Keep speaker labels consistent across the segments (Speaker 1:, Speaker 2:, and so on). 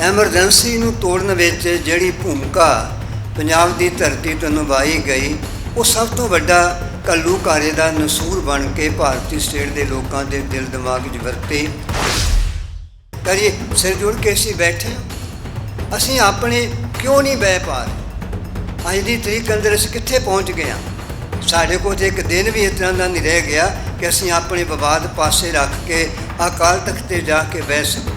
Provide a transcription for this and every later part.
Speaker 1: Emergency ਨੂੰ ਤੋੜਨ ਵਿੱਚ ਜਿਹੜੀ ਭੂਮਿਕਾ ਪੰਜਾਬ ਦੀ ਧਰਤੀ ਤੋਂ ਨਿਭਾਈ ਗਈ, ਉਹ ਸਭ ਤੋਂ ਵੱਡਾ ਘੱਲੂਘਾਰੇ ਦਾ ਨਸੂਰ ਬਣ ਕੇ ਭਾਰਤੀ ਸਟੇਟ ਦੇ ਲੋਕਾਂ ਦੇ ਦਿਲ ਦਿਮਾਗ 'ਚ ਵਰਤੇ। ਕਰੀਏ, ਸਿਰ ਜੁੜ ਕੇ ਅਸੀਂ ਬੈਠੇ ਹਾਂ। ਅਸੀਂ ਆਪਣੇ ਕਿਉਂ ਨਹੀਂ ਬਹਿ ਪਾ ਰਹੇ? ਅੱਜ ਦੀ ਤਰੀਕ ਅੰਦਰ ਅਸੀਂ ਕਿੱਥੇ ਪਹੁੰਚ ਗਏ ਹਾਂ? ਸਾਡੇ ਕੋਲ ਤੇ ਇੱਕ ਦਿਨ ਵੀ ਇਸ ਤਰ੍ਹਾਂ ਦਾ ਨਹੀਂ ਰਹਿ ਗਿਆ ਕਿ ਅਸੀਂ ਆਪਣੇ ਵਿਵਾਦ ਪਾਸੇ ਰੱਖ ਕੇ ਅਕਾਲ ਤਖਤ ਤੇ ਜਾ ਕੇ ਬਹਿ ਸਕੀਏ।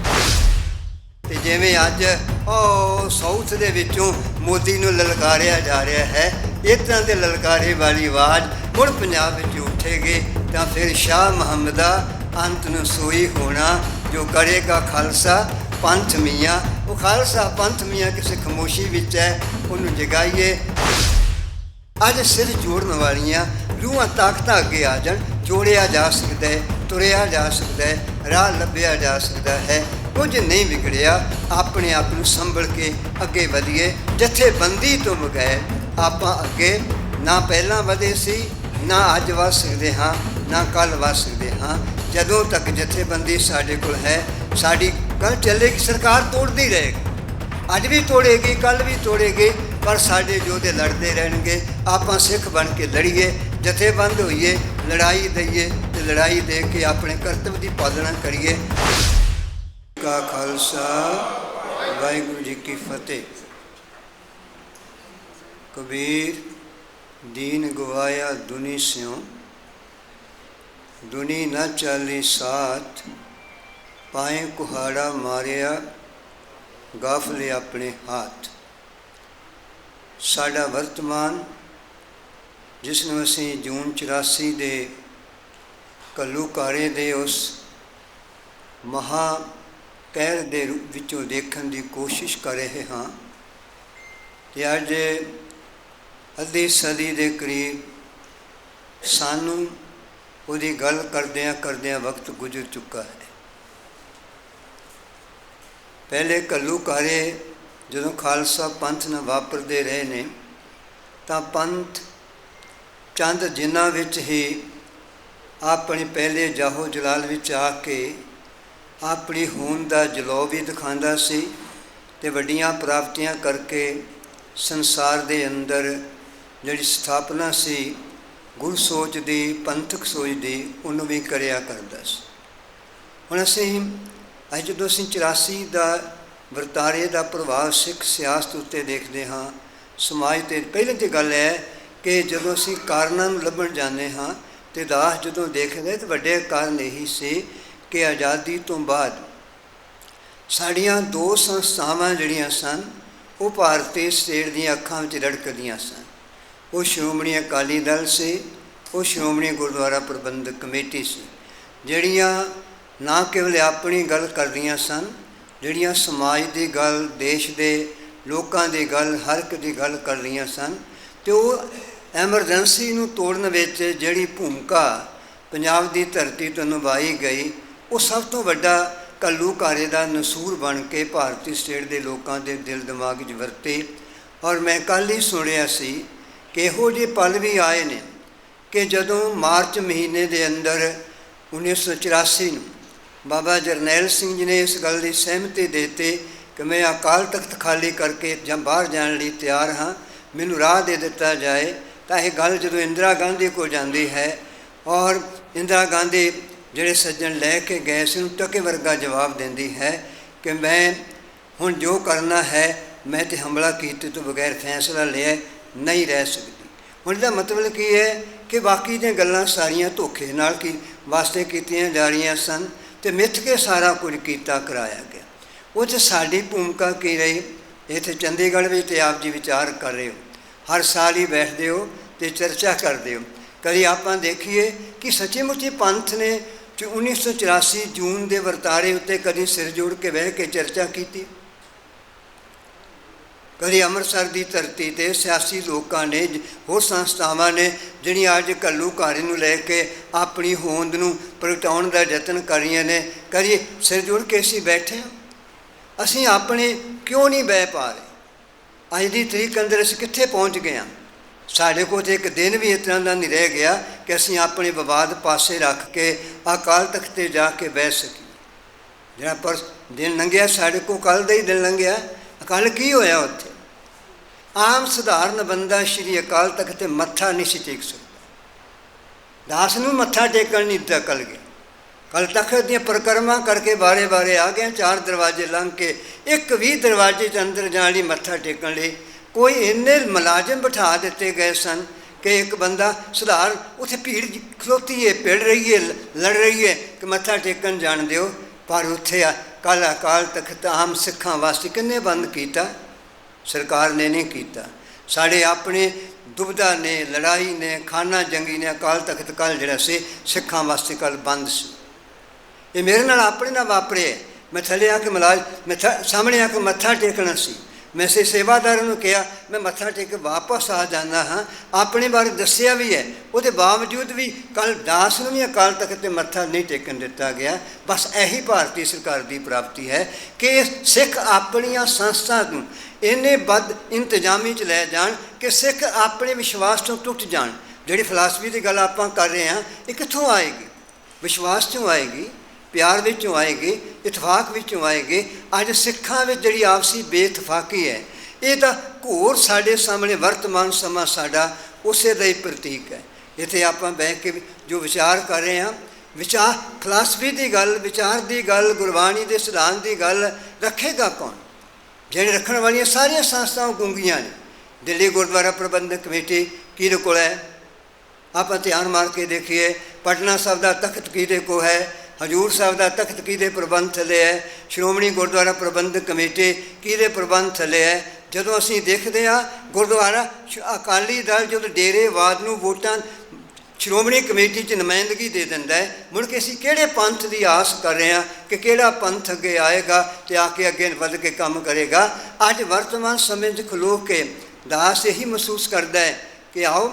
Speaker 1: ਤੇ ਜਿਵੇਂ ਅੱਜ ਉਹ ਸਾਊਥ ਦੇ ਵਿੱਚੋਂ ਮੋਦੀ ਨੂੰ ਲਲਕਾਰਿਆ ਜਾ ਰਿਹਾ ਹੈ, ਇਸ ਤਰ੍ਹਾਂ ਦੇ ਲਲਕਾਰੇ ਵਾਲੀ ਆਵਾਜ਼ ਮੁੜ ਪੰਜਾਬ ਵਿੱਚ ਉੱਠੇਗੀ, ਤਾਂ ਫਿਰ ਸ਼ਾਹ ਮੁਹੰਮਦਾ ਅੰਤ ਨੂੰ ਸੋਈ ਹੋਣਾ ਜੋ ਕਰੇਗਾ ਖਾਲਸਾ ਪੰਥ ਮੀਆਂ। ਉਹ ਖਾਲਸਾ ਪੰਥ ਮੀਆਂ ਕਿਸੇ ਖਮੋਸ਼ੀ ਵਿੱਚ ਹੈ, ਉਹਨੂੰ ਜਗਾਈਏ। ਅੱਜ ਸਿਰ ਜੋੜਨ ਵਾਲੀਆਂ ਰੂਹਾਂ ਤਾਕਤਾਂ ਅੱਗੇ ਆ ਜਾਣ, ਜੋੜਿਆ ਜਾ ਸਕਦਾ ਹੈ, ਤੁਰਿਆ ਜਾ ਸਕਦਾ ਹੈ, ਰਾਹ ਲੱਭਿਆ ਜਾ ਸਕਦਾ ਹੈ। ਕੁਝ ਨਹੀਂ ਵਿਗੜਿਆ, ਆਪਣੇ ਆਪ ਨੂੰ ਸੰਭਲ ਕੇ ਅੱਗੇ ਵਧੀਏ। ਜਥੇਬੰਦੀ ਤੋਂ ਬਗੈਰ ਆਪਾਂ ਅੱਗੇ ਨਾ ਪਹਿਲਾਂ ਵਧੇ ਸੀ, ਨਾ ਅੱਜ ਵਧ ਸਕਦੇ ਹਾਂ, ਨਾ ਕੱਲ ਵਧ ਸਕਦੇ ਹਾਂ। ਜਦੋਂ ਤੱਕ ਜਥੇਬੰਦੀ ਸਾਡੇ ਕੋਲ ਹੈ, ਸਾਡੀ ਗੱਲ ਚੱਲੇਗੀ, ਸਰਕਾਰ ਤੋੜਦੀ ਰਹੇਗੀ। ਅੱਜ ਵੀ ਤੋੜੇਗੀ ਕੱਲ ਵੀ ਤੋੜੇਗੀ, ਪਰ ਸਾਡੇ ਯੋਧੇ ਲੜਦੇ ਰਹਿਣਗੇ, ਆਪਾਂ ਸਿੱਖ ਬਣ ਕੇ ਲੜੀਏ, ਜਥੇਬੰਦ ਹੋਈਏ, ਲੜਾਈ ਦਈਏ ਤੇ ਲੜਾਈ ਦੇ ਕੇ ਆਪਣੇ ਕਰਤੱਵ ਦੀ ਪਾਲਣਾ ਕਰੀਏ। ਕਾ ਖਾਲਸਾ, ਵਾਹਿਗੁਰੂ ਜੀ ਕੀ ਫਤਿਹ। ਕਬੀਰ, ਦੀਨ ਗਵਾਇਆ ਦੁਨੀ ਸਿਉ। ਦੁਨੀ ਨਾ ਚਾਲੀ ਸਾਥ, ਪਾਏ ਕੁਹਾੜਾ ਮਾਰਿਆ ਗਾਫਲੇ ਆਪਣੇ ਹੱਥ। ਸਾਡਾ ਵਰਤਮਾਨ, ਜਿਸ ਨੂੰ ਅਸੀਂ ਜੂਨ 84 ਦੇ ਘੱਲੂਘਾਰੇ ਦੇ ਉਸ ਮਹਾ ਕਹਿਰ ਦੇ ਰੂਪ ਵਿੱਚੋਂ ਦੇਖਣ ਦੀ ਕੋਸ਼ਿਸ਼ ਕਰ ਰਹੇ ਹਾਂ ਤੇ ਅੱਜ ਅੱਧੀ ਸਦੀ ਦੇ ਕਰੀਬ ਸਾਨੂੰ ਉਹਦੀ ਗੱਲ ਕਰਦਿਆਂ ਕਰਦਿਆਂ ਵਕਤ ਗੁਜ਼ਰ ਚੁੱਕਾ ਹੈ। ਪਹਿਲੇ ਘੱਲੂਘਾਰੇ ਜਦੋਂ ਖਾਲਸਾ ਪੰਥ ਨਾਲ ਵਾਪਰਦੇ ਰਹੇ ਨੇ, ਤਾਂ ਪੰਥ ਚੰਦ ਜਿਨ੍ਹਾਂ ਵਿੱਚ ਹੀ ਆਪਣੇ ਪਹਿਲੇ ਜਾਹੋ ਜਲਾਲ ਵਿੱਚ ਆ ਕੇ ਆਪਣੀ ਹੋਂਦ ਦਾ ਜਲੌ ਵੀ ਦਿਖਾਉਂਦਾ ਸੀ ਤੇ ਵੱਡੀਆਂ ਪ੍ਰਾਪਤੀਆਂ ਕਰਕੇ ਸੰਸਾਰ ਦੇ ਅੰਦਰ ਜਿਹੜੀ ਸਥਾਪਨਾ ਸੀ ਗੁਰ ਸੋਚ ਦੀ, ਪੰਥਕ ਸੋਚ ਦੀ, ਉਹਨੂੰ ਵੀ ਕਰਿਆ ਕਰਦਾ ਸੀ। ਹੁਣ ਅਸੀਂ ਅੱਜ ਜਦੋਂ ਅਸੀਂ 84 ਦਾ ਵਰਤਾਰੇ ਦਾ ਪ੍ਰਭਾਵ ਸਿੱਖ ਸਿਆਸਤ ਉੱਤੇ ਦੇਖਦੇ ਹਾਂ, ਸਮਾਜ ਤੇ ਪਹਿਲਾਂ ਤੇ ਗੱਲ ਹੈ ਕਿ ਜਦੋਂ ਅਸੀਂ ਕਾਰਨਾਂ ਨੂੰ ਲੱਭਣ ਜਾਂਦੇ ਹਾਂ ਤੇ ਦਾਸ ਜਦੋਂ ਦੇਖਦੇ ਤਾਂ ਵੱਡੇ ਕਾਰਨ ਇਹੀ ਸੀ ਕਿ ਆਜ਼ਾਦੀ ਤੋਂ ਬਾਅਦ ਸਾਡੀਆਂ ਦੋ ਸੰਸਥਾਵਾਂ ਜਿਹੜੀਆਂ ਸਨ, ਉਹ ਭਾਰਤੀ ਸਟੇਟ ਦੀਆਂ ਅੱਖਾਂ ਵਿੱਚ ਰੜਕਦੀਆਂ ਸਨ। ਉਹ ਸ਼੍ਰੋਮਣੀ ਅਕਾਲੀ ਦਲ ਸੀ, ਉਹ ਸ਼੍ਰੋਮਣੀ ਗੁਰਦੁਆਰਾ ਪ੍ਰਬੰਧਕ ਕਮੇਟੀ ਸੀ, ਜਿਹੜੀਆਂ ਨਾ ਕੇਵਲ ਆਪਣੀ ਗੱਲ ਕਰਦੀਆਂ ਸਨ, ਜਿਹੜੀਆਂ ਸਮਾਜ ਦੀ ਗੱਲ, ਦੇਸ਼ ਦੇ ਲੋਕਾਂ ਦੀ ਗੱਲ, ਹਰ ਇੱਕ ਦੀ ਗੱਲ ਕਰ ਰਹੀਆਂ ਸਨ, ਤੇ ਉਹ ਐਮਰਜੈਂਸੀ ਨੂੰ ਤੋੜਨ ਵਿੱਚ ਜਿਹੜੀ ਭੂਮਿਕਾ ਪੰਜਾਬ ਦੀ ਧਰਤੀ ਤੋਂ ਨਿਭਾਈ ਗਈ ਉਹ ਸਭ ਤੋਂ ਵੱਡਾ ਘੱਲੂਘਾਰੇ ਦਾ ਨਸੂਰ ਬਣ ਕੇ ਭਾਰਤੀ ਸਟੇਟ ਦੇ ਲੋਕਾਂ ਦੇ ਦਿਲ ਦਿਮਾਗ 'ਚ ਵਰਤੇ। ਔਰ ਮੈਂ ਕੱਲ੍ਹ ਹੀ ਸੁਣਿਆ ਸੀ ਕਿ ਇਹੋ ਜਿਹੇ ਪਲ ਵੀ ਆਏ ਨੇ ਕਿ ਜਦੋਂ ਮਾਰਚ ਮਹੀਨੇ ਦੇ ਅੰਦਰ 1984 ਨੂੰ ਬਾਬਾ ਜਰਨੈਲ ਸਿੰਘ ਜੀ ਨੇ ਇਸ ਗੱਲ ਦੀ ਸਹਿਮਤੀ ਦਿੱਤੀ ਕਿ ਮੈਂ ਅਕਾਲ ਤਖਤ ਖਾਲੀ ਕਰਕੇ ਜਾਂ ਬਾਹਰ ਜਾਣ ਲਈ ਤਿਆਰ ਹਾਂ, ਮੈਨੂੰ ਰਾਹ ਦੇ ਦਿੱਤਾ ਜਾਏ, ਤਾਂ ਇਹ ਗੱਲ ਜਦੋਂ ਇੰਦਰਾ ਗਾਂਧੀ ਕੋਲ ਜਾਂਦੀ ਹੈ ਔਰ ਇੰਦਰਾ ਗਾਂਧੀ ਜਿਹੜੇ ਸੱਜਣ ਲੈ ਕੇ ਗਏ ਸੀ ਨੂੰ ਟਕੇ ਵਰਗਾ ਜਵਾਬ ਦਿੰਦੀ ਹੈ ਕਿ ਮੈਂ ਹੁਣ ਜੋ ਕਰਨਾ ਹੈ, ਮੈਂ ਤੇ ਹਮਲਾ ਕੀਤੇ ਤੋਂ ਬਗੈਰ ਫੈਸਲਾ ਲਿਆ ਨਹੀਂ ਰਹਿ ਸਕਦੀ। ਹੁਣ ਇਹਦਾ ਮਤਲਬ ਕੀ ਹੈ ਕਿ ਬਾਕੀ ਦੀਆਂ ਗੱਲਾਂ ਸਾਰੀਆਂ ਧੋਖੇ ਨਾਲ ਕੀ ਵਾਸਤੇ ਕੀਤੀਆਂ ਜਾ ਰਹੀਆਂ ਸਨ ਤੇ ਮਿੱਥ ਕੇ ਸਾਰਾ ਕੁਝ ਕੀਤਾ ਕਰਾਇਆ ਗਿਆ। ਉਹ 'ਚ ਸਾਡੀ ਭੂਮਿਕਾ ਕੀ ਰਹੀ? ਇੱਥੇ ਚੰਡੀਗੜ੍ਹ ਵਿੱਚ ਤੇ ਆਪ ਜੀ ਵਿਚਾਰ ਕਰ ਰਹੇ ਹੋ। ਹਰ ਸਾਲ ਹੀ ਬੈਠਦੇ ਹੋ ਤੇ ਚਰਚਾ ਕਰਦੇ ਹੋ। ਕਦੀ ਆਪਾਂ ਦੇਖੀਏ ਕਿ ਸੱਚੇ ਮੁੱਚੇ ਪੰਥ ਨੇ ਕਿ 1984 ਜੂਨ ਦੇ ਵਰਤਾਰੇ ਉੱਤੇ ਕਦੀ ਸਿਰ ਜੋੜ ਕੇ ਬਹਿ ਕੇ ਚਰਚਾ ਕੀਤੀ। ਕਦੀ ਅੰਮ੍ਰਿਤਸਰ ਦੀ ਧਰਤੀ ਤੇ ਸਿਆਸੀ ਲੋਕਾਂ ਨੇ ਹੋਰ ਸੰਸਥਾਵਾਂ ਨੇ ਜਿਹੜੀਆਂ ਅੱਜ ਘੱਲੂਘਾਰੇ ਨੂੰ ਲੈ ਕੇ ਆਪਣੀ ਹੋਂਦ ਨੂੰ ਪ੍ਰਗਟਾਉਣ ਦਾ ਯਤਨ ਕਰ ਰਹੀਆਂ ਨੇ, ਕਦੀ ਸਿਰ ਜੋੜ ਕੇ ਅਸੀਂ ਬੈਠੇ ਹਾਂ? ਅਸੀਂ ਆਪਣੇ ਕਿਉਂ ਨਹੀਂ ਬਹਿ ਪਾ ਰਹੇ? ਅੱਜ ਦੀ ਤਰੀਕ ਅੰਦਰ ਅਸੀਂ ਕਿੱਥੇ ਪਹੁੰਚ ਗਏ ਹਾਂ? ਸਾਡੇ ਕੋਲ ਤੇ ਇੱਕ ਦਿਨ ਵੀ ਇਸ ਦਾ ਨਹੀਂ ਰਹਿ ਗਿਆ ਕਿ ਅਸੀਂ ਆਪਣੇ ਵਿਵਾਦ ਪਾਸੇ ਰੱਖ ਕੇ ਅਕਾਲ ਤਖਤ ਤੇ ਜਾ ਕੇ ਬਹਿ ਸਕੀਏ। ਜਿਹੜਾ ਪਰ ਦਿਨ ਲੰਘਿਆ, ਸਾਡੇ ਕੋ ਕੱਲ ਦਾ ਹੀ ਦਿਨ ਲੰਘਿਆ। ਕੱਲ ਕੀ ਹੋਇਆ ਉੱਥੇ? ਆਮ ਸਧਾਰਨ ਬੰਦਾ ਸ਼੍ਰੀ ਅਕਾਲ ਤਖਤ ਤੇ ਮੱਥਾ ਨਹੀਂ ਸੀ ਟੇਕ ਸਕਦਾ। ਦਾਸ ਨੂੰ ਮੱਥਾ ਟੇਕਣ ਨਹੀਂ ਦਿੱਤਾ ਕੱਲ ਗਿਆ ਕੱਲ ਤਖਤ ਦੀਆਂ ਪ੍ਰਕਰਮਾ ਕਰਕੇ ਬਾਰੇ ਬਾਰੇ ਆ ਗਏ, ਚਾਰ ਦਰਵਾਜ਼ੇ ਲੰਘ ਕੇ ਇੱਕ ਵੀ ਦਰਵਾਜ਼ੇ ਚ ਅੰਦਰ ਜਾਣ ਲਈ ਮੱਥਾ ਟੇਕਣ ਲਈ ਕੋਈ ਇੰਨੇ ਮੁਲਾਜ਼ਮ ਬਿਠਾ ਦਿੱਤੇ ਗਏ ਸਨ ਕਿ ਇੱਕ ਬੰਦਾ ਸੁਧਾਰ ਉਥੇ ਭੀੜ ਜ- ਖਲੋਤੀ ਹੈ ਭਿੜ ਰਹੀ ਹੈ ਲੜ ਰਹੀ ਹੈ ਕਿ ਮੱਥਾ ਟੇਕਣ ਜਾਣ ਦਿਓ ਪਰ ਉੱਥੇ ਕੱਲ ਅਕਾਲ ਤਖਤ ਆਮ ਸਿੱਖਾਂ ਵਾਸਤੇ ਕਿੰਨੇ ਬੰਦ ਕੀਤਾ ਸਰਕਾਰ ਨੇ ਨਹੀਂ ਕੀਤਾ ਸਾਡੇ ਆਪਣੇ ਦੁਬਦਾ ਨੇ ਲੜਾਈ ਨੇ ਖਾਨਾ ਜੰਗੀ ਨੇ ਅਕਾਲ ਤਖਤ ਕੱਲ ਜਿਹੜਾ ਸੀ ਸਿੱਖਾਂ ਵਾਸਤੇ ਕੱਲ ਬੰਦ ਸੀ ਇਹ ਮੇਰੇ ਨਾਲ ਆਪਣੇ ਨਾਲ ਵਾਪਰੇ ਮੈਂ ਥੱਲੇ ਆ ਕੇ ਮਲਾਜ ਮੈਂ ਥ- ਸਾਹਮਣੇ ਆ ਕੇ ਮੱਥਾ ਟੇਕਣਾ ਸੀ ਮੈਂ ਸੇ ਸੇਵਾਦਾਰ ਨੂੰ ਕਿਹਾ, ਮੈਂ ਮੱਥਾ ਟੇਕ ਕੇ ਵਾਪਸ ਆ ਜਾਂਦਾ ਹਾਂ। ਆਪਣੇ ਬਾਰੇ ਦੱਸਿਆ ਵੀ ਹੈ। ਉਹਦੇ ਬਾਵਜੂਦ ਵੀ ਕੱਲ ਦਾਸ ਨੂੰ ਵੀ ਅਕਾਲ ਤਖਤ ਤੇ ਮੱਥਾ ਨਹੀਂ ਟੇਕਣ ਦਿੱਤਾ ਗਿਆ। ਬਸ ਇਹੀ ਭਾਰਤੀ ਸਰਕਾਰ ਦੀ ਪ੍ਰਾਪਤੀ ਹੈ ਕਿ ਸਿੱਖ ਆਪਣੀਆਂ ਸੰਸਥਾ ਨੂੰ ਇੰਨੇ ਵੱਧ ਇੰਤਜ਼ਾਮੀ ਚ ਲੈ ਜਾਣ ਕਿ ਸਿੱਖ ਆਪਣੇ ਵਿਸ਼ਵਾਸ ਤੋਂ ਟੁੱਟ ਜਾਣ। ਜਿਹੜੀ ਫਲਸਫੀ ਦੀ ਗੱਲ ਆਪਾਂ ਕਰ ਰਹੇ ਹਾਂ, ਇਹ ਕਿੱਥੋਂ ਆਏਗੀ? ਵਿਸ਼ਵਾਸ ਤੋਂ ਆਏਗੀ? ਪਿਆਰ ਵਿੱਚੋਂ ਆਏਗੀ, ਇਤਫਾਕ ਵਿੱਚੋਂ ਆਏਗੀ, ਅੱਜ ਸਿੱਖਾਂ ਵਿੱਚ ਜਿਹੜੀ ਆਪਸੀ ਬੇਇਤਫਾਕੀ ਹੈ, ਇਹ ਤਾਂ ਘੋਰ ਸਾਡੇ ਸਾਹਮਣੇ ਵਰਤਮਾਨ ਸਮਾਂ ਸਾਡਾ ਉਸੇ ਦਾ ਹੀ ਪ੍ਰਤੀਕ ਹੈ। ਇੱਥੇ ਆਪਾਂ ਬਹਿ ਕੇ ਜੋ ਵਿਚਾਰ ਕਰ ਰਹੇ ਹਾਂ, ਵਿਚਾਰ ਫਲਸਫੀ ਦੀ ਗੱਲ, ਵਿਚਾਰ ਦੀ ਗੱਲ, ਗੁਰਬਾਣੀ ਦੇ ਸਿਧਾਂਤ ਦੀ ਗੱਲ, ਰੱਖੇਗਾ ਕੌਣ? ਜਿਹੜੇ ਰੱਖਣ ਵਾਲੀਆਂ ਸਾਰੀਆਂ ਸੰਸਥਾਵਾਂ ਗੁੰਗੀਆਂ ਨੇ। ਦਿੱਲੀ ਗੁਰਦੁਆਰਾ ਪ੍ਰਬੰਧਕ ਕਮੇਟੀ ਕਿਹਦੇ ਕੋਲ ਹੈ? ਆਪਾਂ ਧਿਆਨ ਮਾਰ ਕੇ ਦੇਖੀਏ, ਪਟਨਾ ਸਾਹਿਬ ਦਾ ਤਖਤ ਕਿਹਦੇ ਕੋ ਹੈ? ਹਜੂਰ ਸਾਹਿਬ ਦਾ ਤਖਤ ਕਿਹਦੇ ਪ੍ਰਬੰਧ ਥੱਲੇ ਹੈ? ਸ਼੍ਰੋਮਣੀ ਗੁਰਦੁਆਰਾ ਪ੍ਰਬੰਧਕ ਕਮੇਟੀ ਕਿਹਦੇ ਪ੍ਰਬੰਧ ਥੱਲੇ ਹੈ? ਜਦੋਂ ਅਸੀਂ ਦੇਖਦੇ ਹਾਂ, ਗੁਰਦੁਆਰਾ ਅਕਾਲੀ ਦਲ ਜਦੋਂ ਡੇਰੇਵਾਦ ਨੂੰ ਵੋਟਾਂ ਸ਼੍ਰੋਮਣੀ ਕਮੇਟੀ 'ਚ ਨੁਮਾਇੰਦਗੀ ਦੇ ਦਿੰਦਾ ਹੈ, ਮੁੜ ਕੇ ਅਸੀਂ ਕਿਹੜੇ ਪੰਥ ਦੀ ਆਸ ਕਰ ਰਹੇ ਹਾਂ ਕਿ ਕਿਹੜਾ ਪੰਥ ਅੱਗੇ ਆਏਗਾ ਤੇ ਆ ਕੇ ਅੱਗੇ ਵੱਧ ਕੇ ਕੰਮ ਕਰੇਗਾ? ਅੱਜ ਵਰਤਮਾਨ ਸਮੇਂ 'ਚ ਖਲੋ ਕੇ ਦਾਸ ਇਹੀ ਮਹਿਸੂਸ ਕਰਦਾ ਹੈ ਕਿ ਆਓ,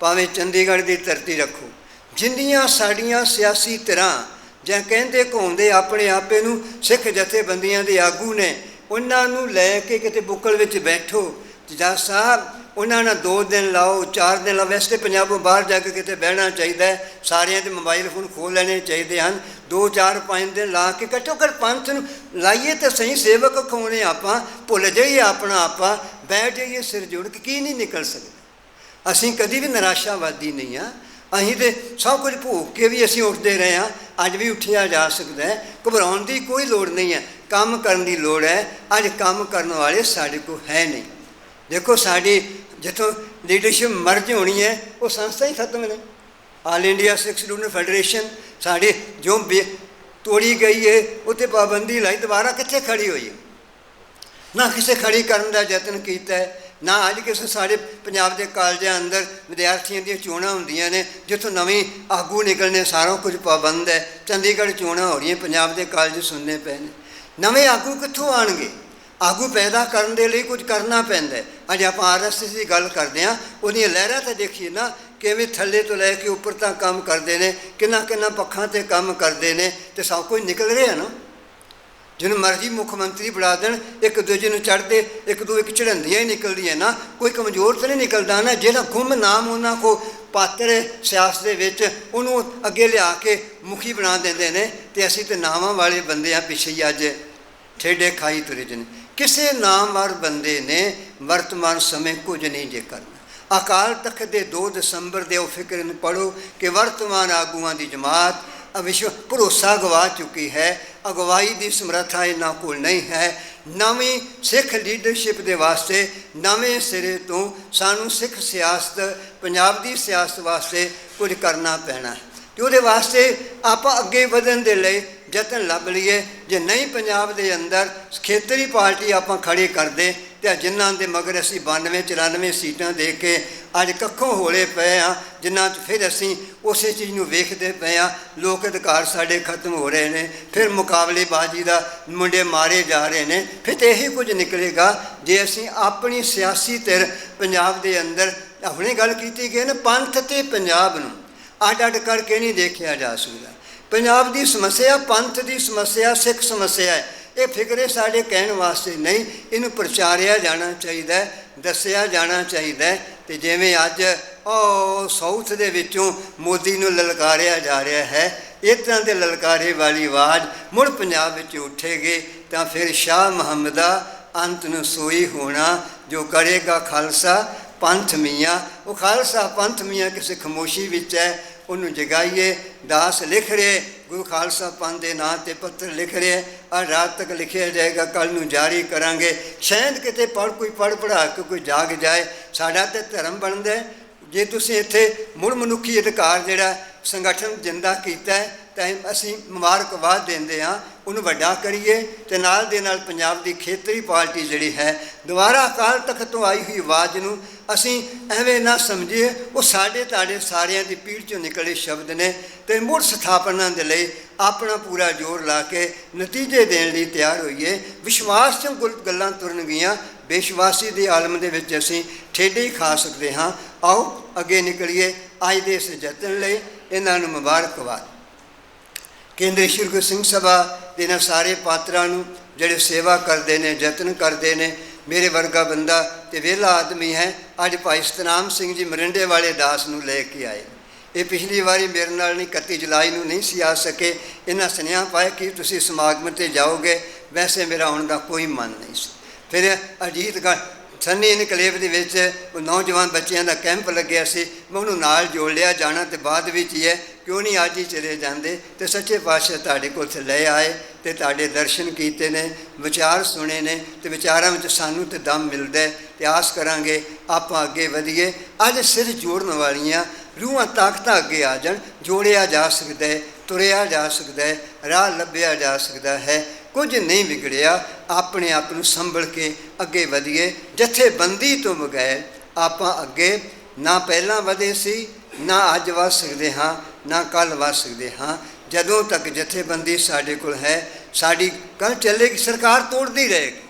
Speaker 1: ਭਾਵੇਂ ਚੰਡੀਗੜ੍ਹ ਦੀ ਧਰਤੀ ਰੱਖੋ। ਜਿੰਨੀਆਂ ਸਾਡੀਆਂ ਸਿਆਸੀ ਧਿਰਾਂ ਜਾਂ ਕਹਿੰਦੇ ਘੁੰਮਦੇ ਆਪਣੇ ਆਪੇ ਨੂੰ ਸਿੱਖ ਜਥੇਬੰਦੀਆਂ ਦੇ ਆਗੂ ਨੇ, ਉਹਨਾਂ ਨੂੰ ਲੈ ਕੇ ਕਿਤੇ ਬੁੱਕਲ ਵਿੱਚ ਬੈਠੋ। ਤੇ ਜੱਜ ਸਾਹਿਬ, ਉਹਨਾਂ ਨਾਲ ਦੋ ਦਿਨ ਲਾਓ, ਚਾਰ ਦਿਨ ਲਾਓ। ਵੈਸੇ ਤਾਂ ਪੰਜਾਬੋਂ ਬਾਹਰ ਜਾ ਕੇ ਕਿਤੇ ਬਹਿਣਾ ਚਾਹੀਦਾ ਹੈ। ਸਾਰਿਆਂ ਦੇ ਮੋਬਾਈਲ ਫੋਨ ਖੋਲ ਲੈਣੇ ਚਾਹੀਦੇ ਹਨ। ਦੋ, ਚਾਰ, ਪੰਜ ਦਿਨ ਲਾ ਕੇ ਘੱਟੋ ਘੱਟ ਪੰਥ ਨੂੰ ਲਾਈਏ ਤਾਂ ਸਹੀ ਸੇਵਕ ਖੋਣੇ ਆਪਾਂ? ਭੁੱਲ ਜਾਈਏ ਆਪਣਾ ਆਪਾਂ। ਬੈਠ ਜਾਈਏ, ਸਿਰ ਜੋੜ ਕੇ ਕੀ ਨਹੀਂ ਨਿਕਲ ਸਕਦਾ? ਅਸੀਂ ਕਦੀ ਵੀ ਨਿਰਾਸ਼ਾਵਾਦੀ ਨਹੀਂ ਆ ਅਸੀਂ ਤੇ ਸਭ ਕੁਝ ਭੋਗ ਕੇ ਵੀ ਅਸੀਂ ਉੱਠਦੇ ਰਹੇ ਹਾਂ। ਅੱਜ ਵੀ ਉੱਠਿਆ ਜਾ ਸਕਦਾ ਹੈ। ਘਬਰਾਉਣ ਦੀ ਕੋਈ ਲੋੜ ਨਹੀਂ ਹੈ। ਕੰਮ ਕਰਨ ਦੀ ਲੋੜ ਹੈ। ਅੱਜ ਕੰਮ ਕਰਨ ਵਾਲੇ ਸਾਡੇ ਕੋਲ ਹੈ ਨਹੀਂ। ਦੇਖੋ, ਸਾਡੀ ਜਿੱਥੋਂ ਲੀਡਰਸ਼ਿਪ ਮਰਜ ਹੋਣੀ ਹੈ, ਉਹ ਸੰਸਥਾ ਹੀ ਖਤਮ ਨੇ all India Sikh student federation ਸਾਡੇ ਜੋ ਬੇ- ਤੋੜੀ ਗਈ ਹੈ ਉੱਤੇ ਪਾਬੰਦੀ ਲਾਈ, ਦੁਬਾਰਾ ਕਿੱਥੇ ਖੜੀ ਹੋਈ ਨਾ ਕਿਸੇ ਖੜੀ ਕਰਨ ਦਾ ਯਤਨ ਕੀਤਾ ਹੈ। ਨਾ ਅੱਜ ਕਿਸੇ ਸਾਡੇ ਪੰਜਾਬ ਦੇ ਕਾਲਜਾਂ ਅੰਦਰ ਵਿਦਿਆਰਥੀਆਂ ਦੀਆਂ ਚੋਣਾਂ ਹੁੰਦੀਆਂ ਨੇ, ਜਿੱਥੋਂ ਨਵੇਂ ਆਗੂ ਨਿਕਲਣੇ ਸਾਰਾ ਕੁਝ ਪਾਬੰਦ ਹੈ। ਚੰਡੀਗੜ੍ਹ ਚੋਣਾਂ ਹੋ ਰਹੀਆਂ, ਪੰਜਾਬ ਦੇ ਕਾਲਜ ਸੁਣਨੇ ਪਏ ਨੇ। ਨਵੇਂ ਆਗੂ ਕਿੱਥੋਂ ਆਣਗੇ? ਆਗੂ ਪੈਦਾ ਕਰਨ ਦੇ ਲਈ ਕੁਝ ਕਰਨਾ ਪੈਂਦਾ ਹੈ। ਅੱਜ ਆਪਾਂ ਆਰਐਸਐਸ ਦੀ ਗੱਲ ਕਰਦੇ ਹਾਂ, ਉਹਦੀਆਂ ਲਹਿਰਾਂ ਤਾਂ ਦੇਖੀਏ ਨਾ, ਕਿਵੇਂ ਥੱਲੇ ਤੋਂ ਲੈ ਕੇ ਉੱਪਰ ਤੱਕ ਕੰਮ ਕਰਦੇ ਨੇ ਕਿੰਨਾ ਕਿੰਨਾ ਪੱਖਾਂ ਤੇ ਕੰਮ ਕਰਦੇ ਨੇ, ਤੇ ਸਭ ਕੁਝ ਨਿਕਲ ਰਿਹਾ ਨਾ। ਜਿਹਨੂੰ ਮਰਜ਼ੀ ਮੁੱਖ ਮੰਤਰੀ ਬਣਾ ਦੇਣ, ਇੱਕ ਦੂਜੇ ਨੂੰ ਚੜ੍ਹਦੇ, ਇੱਕ ਦੂਜੇ ਇੱਕ ਚੜ੍ਹੰਦੀਆਂ ਹੀ ਨਿਕਲਦੀਆਂ ਨਾ। ਕੋਈ ਕਮਜ਼ੋਰ ਤਾਂ ਨਹੀਂ ਨਿਕਲਦਾ ਨਾ, ਜਿਹੜਾ ਗੁੰਮ ਨਾਮ ਉਹਨਾਂ ਕੋ ਪਾਤਰ ਸਿਆਸਤ ਦੇ ਵਿੱਚ, ਉਹਨੂੰ ਅੱਗੇ ਲਿਆ ਕੇ ਮੁਖੀ ਬਣਾ ਦਿੰਦੇ ਨੇ ਤੇ ਅਸੀਂ ਤੇ ਨਾਵਾਂ ਵਾਲੇ ਬੰਦੇ ਆ ਪਿੱਛੇ ਹੀ ਅੱਜ। ਠੇਡੇ ਖਾਈ ਤੁਰੇ ਜਨ ਕਿਸੇ ਨਾਮਵਰ ਬੰਦੇ ਨੇ ਵਰਤਮਾਨ ਸਮੇਂ ਕੁਝ ਨਹੀਂ ਜੇ ਕਰਨਾ। ਅਕਾਲ ਤਖਤ ਦੇ 2 ਦਸੰਬਰ ਦੇ ਉਹ ਫਿਕਰ ਨੂੰ ਪੜੋ ਕਿ ਵਰਤਮਾਨ ਆਗੂਆਂ ਦੀ ਜਮਾਤ ਅਵਿਸ਼ਵ ਭਰੋਸਾ ਗਵਾ ਚੁੱਕੀ ਹੈ ਅਗਵਾਈ ਦੀ ਸਮਰੱਥਾ ਇਹਨਾਂ ਕੋਲ ਨਹੀਂ ਹੈ। ਨਵੀਂ ਸਿੱਖ ਲੀਡਰਸ਼ਿਪ ਦੇ ਵਾਸਤੇ, ਨਵੇਂ ਸਿਰੇ ਤੋਂ ਸਾਨੂੰ ਸਿੱਖ ਸਿਆਸਤ, ਪੰਜਾਬ ਦੀ ਸਿਆਸਤ ਵਾਸਤੇ ਕੁਝ ਕਰਨਾ ਪੈਣਾ। ਹੈ ਤੇ ਉਹਦੇ ਵਾਸਤੇ ਆਪਾਂ ਅੱਗੇ ਵਧਣ ਦੇ ਲਈ ਯਤਨ ਲੱਭ ਲਈਏ। ਜੇ ਨਹੀਂ ਪੰਜਾਬ ਦੇ ਅੰਦਰ ਖੇਤਰੀ ਪਾਰਟੀ ਆਪਾਂ ਖੜੀ ਕਰਦੇ ਤੇ ਜਿਨ੍ਹਾਂ ਦੇ ਮਗਰ ਅਸੀਂ 92 94 ਸੀਟਾਂ ਦੇ ਕੇ ਅੱਜ ਕੱਖੋਂ ਹੋਲੇ ਪਏ ਆ ਜਿਨ੍ਹਾਂ 'ਚ ਫਿਰ ਅਸੀਂ ਉਸੇ ਚੀਜ਼ ਨੂੰ ਵੇਖਦੇ ਪਏ ਆ ਲੋਕ ਅਧਿਕਾਰ ਸਾਡੇ ਖਤਮ ਹੋ ਰਹੇ ਨੇ, ਫਿਰ ਮੁਕਾਬਲੇਬਾਜ਼ੀ ਦਾ ਮੁੰਡੇ ਮਾਰੇ ਜਾ ਰਹੇ ਨੇ, ਫਿਰ ਤੇ ਇਹੀ ਕੁਝ ਨਿਕਲੇਗਾ, ਜੇ ਅਸੀਂ ਆਪਣੀ ਸਿਆਸੀ ਧਿਰ ਪੰਜਾਬ ਦੇ ਅੰਦਰ, ਹੁਣੇ ਗੱਲ ਕੀਤੀ ਗਈ ਨਾ, ਪੰਥ ਤੇ ਪੰਜਾਬ ਨੂੰ ਅੱਡ ਅੱਡ ਕਰਕੇ ਨਹੀਂ ਦੇਖਿਆ ਜਾ ਸਕਦਾ। ਪੰਜਾਬ ਦੀ ਸਮੱਸਿਆ ਪੰਥ ਦੀ ਸਮੱਸਿਆ, ਸਿੱਖ ਸਮੱਸਿਆ ਹੈ। ਇਹ ਫਿਕਰੇ ਸਾਡੇ ਕਹਿਣ ਵਾਸਤੇ ਨਹੀਂ, ਇਹਨੂੰ ਪ੍ਰਚਾਰਿਆ ਜਾਣਾ ਚਾਹੀਦਾ ਹੈ, ਦੱਸਿਆ ਜਾਣਾ ਚਾਹੀਦਾ ਹੈ ਤੇ ਜਿਵੇਂ ਅੱਜ ਉਹ ਸਾਊਥ ਦੇ ਵਿੱਚੋਂ ਮੋਦੀ ਨੂੰ ਲਲਕਾਰਿਆ ਜਾ ਰਿਹਾ ਹੈ, ਇਸ ਤਰ੍ਹਾਂ ਦੇ ਲਲਕਾਰੇ ਵਾਲੀ ਆਵਾਜ਼ ਮੁੜ ਪੰਜਾਬ ਵਿੱਚ ਉੱਠੇਗੀ ਤਾਂ ਫਿਰ ਸ਼ਾਹ ਮੁਹੰਮਦਾ ਅੰਤ ਨੂੰ ਸੋਈ ਹੋਣਾ ਜੋ ਕਰੇਗਾ ਖਾਲਸਾ, ਪੰਥ ਮੀਆਂ, ਉਹ ਖਾਲਸਾ ਪੰਥ ਮੀਆਂ ਕਿਸੇ ਖਮੋਸ਼ੀ ਵਿੱਚ ਹੈ, ਉਹਨੂੰ ਜਗਾਈਏ, ਦਾਸ ਲਿਖ ਰਹੇ ਗੁਰੂ ਖਾਲਸਾ ਪੰਥ ਦੇ ਨਾਂ ਤੇ ਪੱਤਰ ਲਿਖ ਰਿਹਾ ਆ ਰਾਤ ਤੱਕ ਲਿਖਿਆ ਜਾਏਗਾ ਕੱਲ ਨੂੰ ਜਾਰੀ ਕਰਾਂਗੇ। ਸ਼ਾਇਦ ਕਿਤੇ ਪੜ ਕੋਈ ਪੜ ਪੜਾ ਕੇ ਕੋਈ ਜਾਗ ਜਾਏ। ਸਾਡਾ ਤੇ ਧਰਮ ਬਣਦਾ ਜੇ ਤੁਸੀਂ ਇੱਥੇ ਮੁੜ ਮਨੁੱਖੀ ਅਧਿਕਾਰ ਜਿਹੜਾ ਸੰਗਠਨ ਜਿੰਦਾ ਕੀਤਾ ਹੈ, ਤਾਂ ਅਸੀਂ ਮੁਬਾਰਕਬਾਦ ਦਿੰਦੇ ਹਾਂ। ਉਹਨੂੰ ਵੱਡਾ ਕਰੀਏ ਤੇ ਨਾਲ ਦੇ ਨਾਲ ਪੰਜਾਬ ਦੀ ਖੇਤਰੀ ਪਾਰਟੀ ਜਿਹੜੀ ਹੈ, ਦੁਬਾਰਾ ਅਕਾਲ ਤਖਤ ਤੋਂ ਆਈ ਹੋਈ ਆਵਾਜ਼ ਨੂੰ ਅਸੀਂ ਐਵੇਂ ਨਾ ਸਮਝੀਏ, ਉਹ ਸਾਡੇ ਤੁਹਾਡੇ ਸਾਰਿਆਂ ਦੀ ਪੀੜ ਚੋਂ ਨਿਕਲੇ ਸ਼ਬਦ ਨੇ ਤੇ ਮੁੜ ਸਥਾਪਨਾ ਦੇ ਲਈ ਆਪਣਾ ਪੂਰਾ ਜ਼ੋਰ ਲਾ ਕੇ ਨਤੀਜੇ ਦੇਣ ਲਈ ਤਿਆਰ ਹੋਈਏ। ਵਿਸ਼ਵਾਸ ਚੋਂ ਗੁਲ- ਗੱਲਾਂ ਤੁਰਨ ਗਈਆਂ। ਬੇਸ਼ਵਾਸੀ ਦੇ ਆਲਮ ਦੇ ਵਿੱਚ ਅਸੀਂ ਠੇਡੇ ਹੀ ਖਾ ਸਕਦੇ ਹਾਂ। ਆਓ, ਅੱਗੇ ਨਿਕਲੀਏ। ਅੱਜ ਦੇ ਇਸ ਯਤਨ ਲਈ ਇਹਨਾਂ ਨੂੰ ਮੁਬਾਰਕਬਾਦ ਕੇਂਦਰੀ ਸ਼੍ਰੀ ਗੁਰੂ ਸਿੰਘ ਸਭਾ ਦੇ ਇਹਨਾਂ ਸਾਰੇ ਪਾਤਰਾਂ ਨੂੰ ਜਿਹੜੇ ਸੇਵਾ ਕਰਦੇ ਨੇ, ਯਤਨ ਕਰਦੇ ਨੇ ਮੇਰੇ ਵਰਗਾ ਬੰਦਾ ਤੇ ਵਿਹਲਾ ਆਦਮੀ ਹੈ, ਅੱਜ ਭਾਈ ਸਤਨਾਮ ਸਿੰਘ ਜੀ ਮਰਿੰਡੇ ਵਾਲੇ ਦਾਸ ਨੂੰ ਲੈ ਕੇ ਆਏ। ਇਹ ਪਿਛਲੀ ਵਾਰੀ ਮੇਰੇ ਨਾਲ ਨਹੀਂ 31 ਜੁਲਾਈ ਨੂੰ ਨਹੀਂ ਸੀ ਆ ਸਕੇ। ਇਹਨਾਂ ਸੁਨੇਹਾ ਪਾਇਆ ਕਿ ਤੁਸੀਂ ਸਮਾਗਮ ਤੇ ਜਾਓਗੇ, ਵੈਸੇ ਮੇਰਾ ਆਉਣ ਦਾ ਕੋਈ ਮਨ ਨਹੀਂ ਸੀ। ਫਿਰ ਅਜੀਤ ਗਾ, ਸੰਨੀ ਇਨਕਲੇਵ ਦੇ ਵਿੱਚ ਉਹ ਨੌਜਵਾਨ ਬੱਚਿਆਂ ਦਾ ਕੈਂਪ ਲੱਗਿਆ ਸੀ। ਮੈਂ ਉਹਨੂੰ ਨਾਲ ਜੋੜ ਲਿਆ, ਜਾਣਾ ਤੇ ਬਾਅਦ ਵਿੱਚ ਹੀ ਹੈ, ਕਿਉਂ ਨਹੀਂ ਅੱਜ ਹੀ ਚਲੇ ਜਾਂਦੇ? ਤੇ ਸੱਚੇ ਪਾਤਸ਼ਾਹ ਤੁਹਾਡੇ ਕੋਲ ਤੇ ਲੈ ਆਏ। ਤੇ ਤੁਹਾਡੇ ਦਰਸ਼ਨ ਕੀਤੇ ਨੇ, ਵਿਚਾਰ ਸੁਣੇ ਨੇ ਤੇ ਵਿਚਾਰਾਂ ਵਿੱਚ ਸਾਨੂੰ ਤੇ ਦਮ ਮਿਲਦਾ ਹੈ ਤੇ ਆਸ ਕਰਾਂਗੇ ਆਪਾਂ ਅੱਗੇ ਵਧੀਏ। ਅੱਜ ਸਿਰ ਜੋੜਨ ਵਾਲੀਆਂ ਰੂਹਾਂ ਤਾਕਤਾਂ ਅੱਗੇ ਆ ਜਾਣ, ਜੋੜਿਆ ਜਾ ਸਕਦਾ ਹੈ, ਤੁਰਿਆ ਜਾ ਸਕਦਾ ਹੈ, ਰਾਹ ਲੱਭਿਆ ਜਾ ਸਕਦਾ ਹੈ। ਕੁਝ ਨਹੀਂ ਵਿਗੜਿਆ, ਆਪਣੇ ਆਪ ਨੂੰ ਸੰਭਲ ਕੇ ਅੱਗੇ ਵਧੀਏ। ਜਥੇਬੰਦੀ ਤੋਂ ਬਗੈਰ ਆਪਾਂ ਅੱਗੇ ਨਾ ਪਹਿਲਾਂ ਵਧੇ ਸੀ, ਨਾ ਅੱਜ ਵਧ ਸਕਦੇ ਹਾਂ, ਨਾ ਕੱਲ ਵਧ ਸਕਦੇ ਹਾਂ। ਜਦੋਂ ਤੱਕ ਜਥੇਬੰਦੀ ਸਾਡੇ ਕੋਲ ਹੈ, ਸਾਡੀ ਕੱਲ ਚੱਲੇਗੀ, ਸਰਕਾਰ ਤੋੜਦੀ ਰਹੇਗੀ।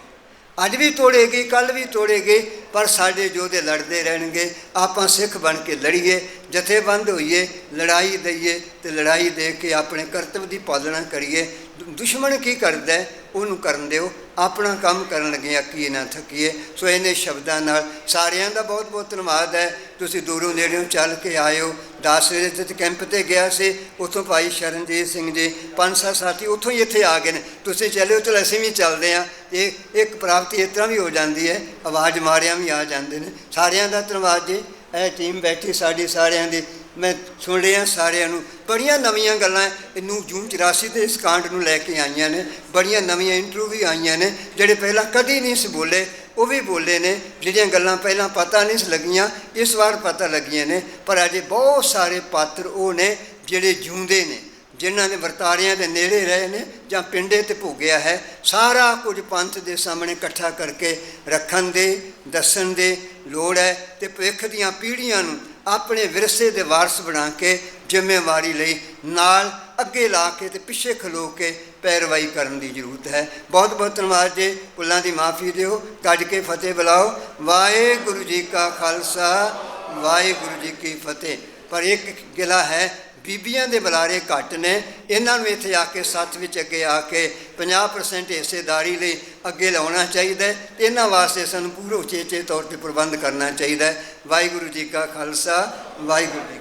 Speaker 1: ਅੱਜ ਵੀ ਤੋੜੇਗੀ ਕੱਲ ਵੀ ਤੋੜੇਗੀ, ਪਰ ਸਾਡੇ ਯੋਧੇ ਲੜਦੇ ਰਹਿਣਗੇ, ਆਪਾਂ ਸਿੱਖ ਬਣ ਕੇ ਲੜੀਏ, ਜਥੇਬੰਦ ਹੋਈਏ, ਲੜਾਈ ਦਈਏ ਤੇ ਲੜਾਈ ਦੇ ਕੇ ਆਪਣੇ ਕਰਤੱਵ ਦੀ ਪਾਲਣਾ ਕਰੀਏ। ਦੁਸ਼ਮਣ ਕੀ ਕਰਦਾ ਉਹਨੂੰ ਕਰਨ ਦਿਓ। ਆਪਣਾ ਕੰਮ ਕਰਨ ਲੱਗੇ ਕੀ ਨਾ ਥੱਕੀਏ? ਸੋ ਇਹਨੇ ਸ਼ਬਦਾਂ ਨਾਲ ਸਾਰਿਆਂ ਦਾ ਬਹੁਤ ਬਹੁਤ ਧੰਨਵਾਦ ਹੈ। ਤੁਸੀਂ ਦੂਰੋਂ ਨੇੜਿਓਂ ਚੱਲ ਕੇ ਆਇਓ। ਦਸ ਵਜੇ ਕੈਂਪ ਤੇ ਗਿਆ ਸੀ। ਉੱਥੋਂ ਭਾਈ ਸ਼ਰਨਜੀਤ ਸਿੰਘ ਜੀ, ਪੰਜ ਸੱਤ ਸਾਥੀ ਉੱਥੋਂ ਹੀ ਇੱਥੇ ਆ ਗਏ ਨੇ। ਤੁਸੀਂ ਚੱਲਿਓ, ਚਲ ਅਸੀਂ ਵੀ ਚੱਲਦੇ ਹਾਂ। ਇਹ ਇੱਕ ਪ੍ਰਾਪਤੀ ਇਸ ਤਰ੍ਹਾਂ ਵੀ ਹੋ ਜਾਂਦੀ ਹੈ। ਆਵਾਜ਼ ਮਾਰਿਆਂ ਵੀ ਆ ਜਾਂਦੇ ਨੇ। ਸਾਰਿਆਂ ਦਾ ਧੰਨਵਾਦ ਜੀ। ਇਹ ਟੀਮ ਬੈਠੀ ਸਾਡੀ ਸਾਰਿਆਂ ਦੀ। ਮੈਂ ਸੁਣ ਰਿਹਾ ਸਾਰਿਆਂ ਨੂੰ, ਬੜੀਆਂ ਨਵੀਆਂ ਗੱਲਾਂ ਇਹਨੂੰ ਜੂਨ 84 ਦੇ ਇਸ ਕਾਂਡ ਨੂੰ ਲੈ ਕੇ ਆਈਆਂ ਨੇ, ਬੜੀਆਂ ਨਵੀਆਂ ਇੰਟਰਵਿਊ ਵੀ ਆਈਆਂ ਨੇ, ਜਿਹੜੇ ਪਹਿਲਾਂ ਕਦੀ ਨਹੀਂ ਸੀ ਬੋਲੇ, ਉਹ ਵੀ ਬੋਲੇ ਨੇ, ਜਿਹੜੀਆਂ ਗੱਲਾਂ ਪਹਿਲਾਂ ਪਤਾ ਨਹੀਂ ਸੀ ਲੱਗੀਆਂ, ਇਸ ਵਾਰ ਪਤਾ ਲੱਗੀਆਂ ਨੇ, ਪਰ ਅਜੇ ਬਹੁਤ ਸਾਰੇ ਪਾਤਰ ਉਹ ਨੇ ਜਿਹੜੇ ਜਿਉਂਦੇ ਨੇ, ਜਿਨ੍ਹਾਂ ਨੇ ਵਰਤਾਰਿਆਂ ਦੇ ਨੇੜੇ ਰਹੇ ਨੇ, ਜਾਂ ਪਿੰਡੇ ਤੇ ਭੋਗਿਆ ਹੈ, ਸਾਰਾ ਕੁਝ ਪੰਥ ਦੇ ਸਾਹਮਣੇ ਇਕੱਠਾ ਕਰਕੇ ਰੱਖਣ ਦੇ, ਦੱਸਣ ਦੇ ਲੋੜ ਹੈ, ਤੇ ਭਵਿੱਖ ਦੀਆਂ ਪੀੜ੍ਹੀਆਂ ਨੂੰ ਆਪਣੇ ਵਿਰਸੇ ਦੇ ਵਾਰਸ ਬਣਾ ਕੇ ਜ਼ਿੰਮੇਵਾਰੀ ਲਈ ਨਾਲ ਅੱਗੇ ਲਾ ਕੇ ਤੇ ਪਿੱਛੇ ਖਲੋ ਕੇ ਪੈਰਵਾਈ ਕਰਨ ਦੀ ਜ਼ਰੂਰਤ ਹੈ। ਬਹੁਤ ਬਹੁਤ ਧੰਨਵਾਦ ਜੀ। ਭੁੱਲਾਂ ਦੀ ਮਾਫੀ ਦਿਓ। ਕੱਢ ਕੇ ਫਤਿਹ ਬੁਲਾਓ। ਵਾਹਿਗੁਰੂ ਜੀ ਕਾ ਖਾਲਸਾ, ਵਾਹਿਗੁਰੂ ਜੀ ਕੀ ਫਤਿਹ। ਪਰ ਇੱਕ ਗਿਲਾ ਹੈ ਬੀਬੀਆਂ ਦੇ ਬੁਲਾਰੇ ਘੱਟ ਨੇ। ਇਹਨਾਂ ਨੂੰ ਇੱਥੇ ਆ ਕੇ ਸੱਤ ਵਿੱਚ ਅੱਗੇ ਆ ਕੇ 50% ਹਿੱਸੇਦਾਰੀ ਲਈ ਅੱਗੇ ਲਾਉਣਾ ਚਾਹੀਦਾ ਹੈ ਇਹਨਾਂ ਵਾਸਤੇ ਸਾਨੂੰ ਪੂਰੇ ਉਚੇਚੇ ਤੌਰ ਤੇ ਪ੍ਰਬੰਧ ਕਰਨਾ ਚਾਹੀਦਾ ਹੈ। ਵਾਹਿਗੁਰੂ ਜੀ ਕਾ ਖਾਲਸਾ, ਵਾਹਿਗੁਰੂ ਜੀ